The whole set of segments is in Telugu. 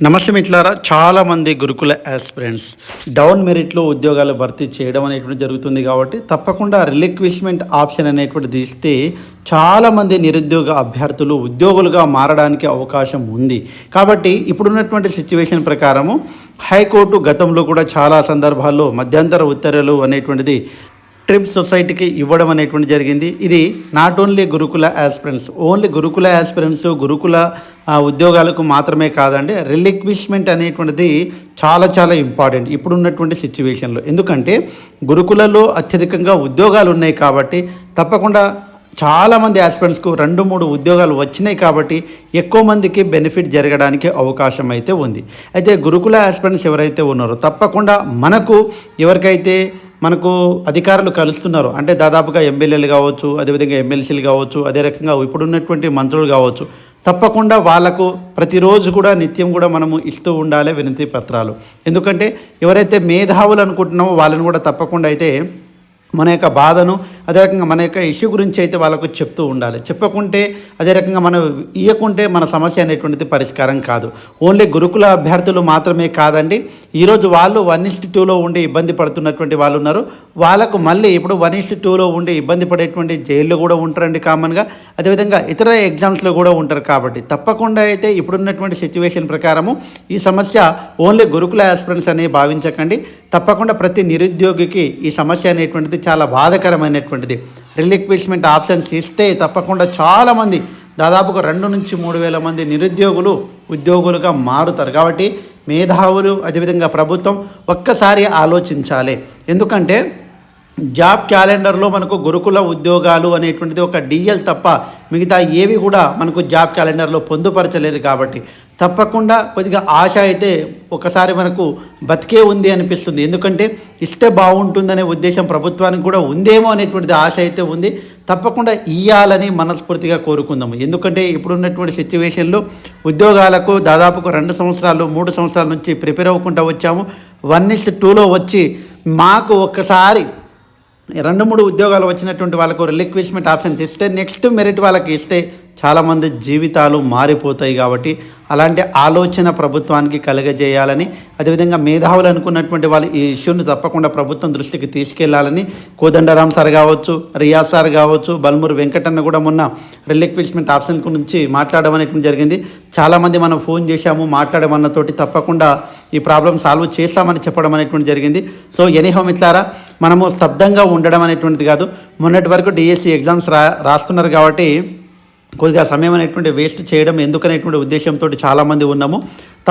నమస్తే మిట్లారా చాలామంది గురుకుల ఆస్పిరెంట్స్ డౌన్ మెరిట్లో ఉద్యోగాలు భర్తీ చేయడం అనేటువంటి జరుగుతుంది కాబట్టి తప్పకుండా రిలిక్విష్మెంట్ ఆప్షన్ అనేటువంటిది ఇస్తే చాలామంది నిరుద్యోగ అభ్యర్థులు ఉద్యోగులుగా మారడానికి అవకాశం ఉంది. కాబట్టి ఇప్పుడున్నటువంటి సిచ్యువేషన్ ప్రకారము హైకోర్టు గతంలో కూడా చాలా సందర్భాల్లో మధ్యంతర ఉత్తర్వులు అనేటువంటిది ట్రిప్ సొసైటీకి ఇవ్వడం అనేటువంటి జరిగింది. ఇది not only Gurukula aspirants only Gurukula aspirants Gurukula ఉద్యోగాలకు మాత్రమే కాదండి రిలిక్విష్మెంట్ అనేటువంటిది చాలా చాలా ఇంపార్టెంట్ ఇప్పుడున్నటువంటి సిచ్యువేషన్లో ఎందుకంటే గురుకులలో అత్యధికంగా ఉద్యోగాలు ఉన్నాయి కాబట్టి తప్పకుండా చాలామంది ఆస్పిరెంట్స్కు రెండు మూడు ఉద్యోగాలు వచ్చినాయి కాబట్టి ఎక్కువ మందికి బెనిఫిట్ జరగడానికి అవకాశం అయితే ఉంది. అయితే గురుకుల ఆస్పిరెంట్స్ ఎవరైతే ఉన్నారో తప్పకుండా మనకు ఎవరికైతే మనకు అధికారులు కలుస్తున్నారు. అంటే దాదాపుగా ఎమ్మెల్యేలు కావచ్చు అదేవిధంగా ఎమ్మెల్సీలు కావచ్చు అదే రకంగా ఇప్పుడున్నటువంటి మంత్రులు కావచ్చు. తప్పకుండా వాళ్ళకు ప్రతిరోజు కూడా నిత్యం కూడా మనము ఇస్తూ ఉండాలి వినతి పత్రాలు. ఎందుకంటే ఎవరైతే మేధావులు అనుకుంటున్నామో వాళ్ళని కూడా తప్పకుండా అయితే మన యొక్క బాధను అదే రకంగా మన యొక్క ఇష్యూ గురించి అయితే వాళ్ళకు చెప్తూ ఉండాలి. చెప్పకుంటే అదే రకంగా మనం ఇవ్వకుంటే మన సమస్య అనేటువంటిది పరిష్కారం కాదు. ఓన్లీ గురుకుల అభ్యర్థులు మాత్రమే కాదండి. ఈరోజు వాళ్ళు వన్ ఇస్ట్ టూలో ఉండి ఇబ్బంది పడుతున్నటువంటి వాళ్ళు ఉన్నారు. వాళ్ళకు మళ్ళీ ఇప్పుడు వన్ ఇస్ట్ టూలో ఉండి ఇబ్బంది పడేటువంటి జైల్లో కూడా ఉంటారండి కామన్గా. అదేవిధంగా ఇతర ఎగ్జామ్స్లో కూడా ఉంటారు కాబట్టి తప్పకుండా అయితే ఇప్పుడున్నటువంటి సిచ్యువేషన్ ప్రకారము ఈ సమస్య ఓన్లీ గురుకుల ఆస్పిరెంట్స్ అని భావించకండి. తప్పకుండా ప్రతి నిరుద్యోగికి ఈ సమస్య అనేటువంటిది చాలా బాధకరమైనటువంటిది. రిలిక్విష్మెంట్ ఆప్షన్స్ ఇస్తే తప్పకుండా చాలామంది దాదాపుగా రెండు నుంచి మూడు వేల మంది నిరుద్యోగులు ఉద్యోగులుగా మారుతారు. కాబట్టి మేధావులు అదేవిధంగా ప్రభుత్వం ఒక్కసారి ఆలోచించాలి. ఎందుకంటే జాబ్ క్యాలెండర్లో మనకు గురుకుల ఉద్యోగాలు అనేటువంటిది ఒక డిఎల్ తప్ప మిగతా ఏవి కూడా మనకు జాబ్ క్యాలెండర్లో పొందుపరచలేదు కాబట్టి తప్పకుండా కొద్దిగా ఆశ అయితే ఒకసారి మనకు బతికే ఉంది అనిపిస్తుంది. ఎందుకంటే ఇస్తే బాగుంటుందనే ఉద్దేశం ప్రభుత్వానికి కూడా ఉందేమో అనేటువంటిది ఆశ అయితే ఉంది. తప్పకుండా ఇయ్యాలని మనస్ఫూర్తిగా కోరుకుందాము. ఎందుకంటే ఇప్పుడున్నటువంటి సిచ్యువేషన్లో ఉద్యోగాలకు దాదాపుకు రెండు సంవత్సరాలు మూడు సంవత్సరాల నుంచి ప్రిపేర్ అవ్వకుండా వచ్చాము. వన్ ఇస్ట్ టూలో వచ్చి మాకు ఒక్కసారి రెండు మూడు ఉద్యోగాలు వచ్చినటువంటి వాళ్ళకు రిలిక్విష్మెంట్ ఆప్షన్స్ ఇస్తే నెక్స్ట్ మెరిట్ వాళ్ళకి ఇస్తే చాలామంది జీవితాలు మారిపోతాయి కాబట్టి అలాంటి ఆలోచన ప్రభుత్వానికి కలగజేయాలని అదేవిధంగా మేధావులు అనుకున్నటువంటి వాళ్ళు ఈ ఇష్యూని తప్పకుండా ప్రభుత్వం దృష్టికి తీసుకెళ్ళాలని కోదండరామ్ సార్ కావచ్చు రియాజ్ సార్ కావచ్చు బల్మూరు వెంకటన్న కూడా మొన్న రిలిక్విష్మెంట్ ఆప్షన్ గురించి మాట్లాడడం జరిగింది. చాలామంది మనం ఫోన్ చేశాము మాట్లాడమన్నతోటి తప్పకుండా ఈ ప్రాబ్లం సాల్వ్ చేస్తామని చెప్పడం అనేటువంటి జరిగింది. సో ఎనీహో మిట్లారా మనము స్తబ్దంగా ఉండడం అనేటువంటిది కాదు. మొన్నటి వరకు డిఎస్సి ఎగ్జామ్స్ రా రాస్తున్నారు కాబట్టి కొద్దిగా సమయం అనేటువంటి వేస్ట్ చేయడం ఎందుకనేటువంటి ఉద్దేశంతో చాలామంది ఉన్నాము.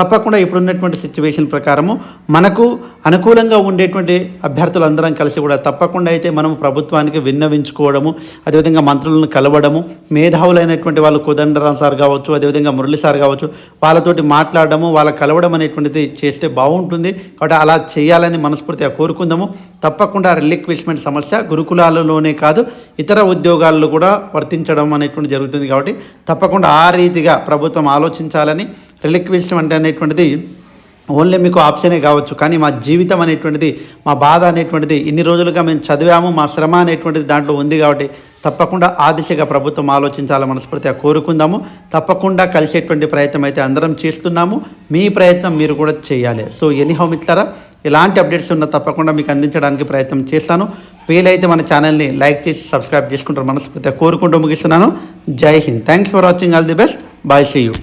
తప్పకుండా ఇప్పుడున్నటువంటి సిచ్యువేషన్ ప్రకారము మనకు అనుకూలంగా ఉండేటువంటి అభ్యర్థులందరం కలిసి కూడా తప్పకుండా అయితే మనం ప్రభుత్వానికి విన్నవించుకోవడము అదేవిధంగా మంత్రులను కలవడము మేధావులైనటువంటి వాళ్ళు కోదండరాం సార్ కావచ్చు అదేవిధంగా మురళి సార్ కావచ్చు వాళ్ళతోటి మాట్లాడడము వాళ్ళ కలవడం అనేటువంటిది చేస్తే బాగుంటుంది. కాబట్టి అలా చేయాలని మనస్ఫూర్తిగా కోరుకుందాము. తప్పకుండా రిలిక్విష్మెంట్ సమస్య గురుకులాలలోనే కాదు. ఇతర ఉద్యోగాల్లో కూడా వర్తించడం అనేటువంటి జరుగుతుంది కాబట్టి తప్పకుండా ఆ రీతిగా ప్రభుత్వం ఆలోచించాలని రిలిక్విష్మెంట్ అనేటువంటిది ఓన్లీ మీకు ఆప్షనే కావచ్చు. కానీ మా జీవితం అనేటువంటిది మా బాధ అనేటువంటిది ఇన్ని రోజులుగా మేము చదివాము మా శ్రమ అనేటువంటిది దాంట్లో ఉంది కాబట్టి తప్పకుండా ఆ దిశగా ప్రభుత్వం ఆలోచించాలని మనస్ఫూర్తిగా కోరుకుందాము. తప్పకుండా కలిసేటువంటి ప్రయత్నం అయితే అందరం చేస్తున్నాము. మీ ప్రయత్నం మీరు కూడా చేయాలి. సో ఎనీహౌ మిత్రరా ఎలాంటి అప్డేట్స్ ఉన్నా తప్పకుండా మీకు అందించడానికి ప్రయత్నం చేస్తాను. వీలైతే మన ఛానల్ని లైక్ చేసి సబ్స్క్రైబ్ చేసుకుంటారు మనస్ఫూర్తిగా కోరుకుంటూ ముగిస్తున్నాను. Jai Hind. Thanks for watching all the best bye see you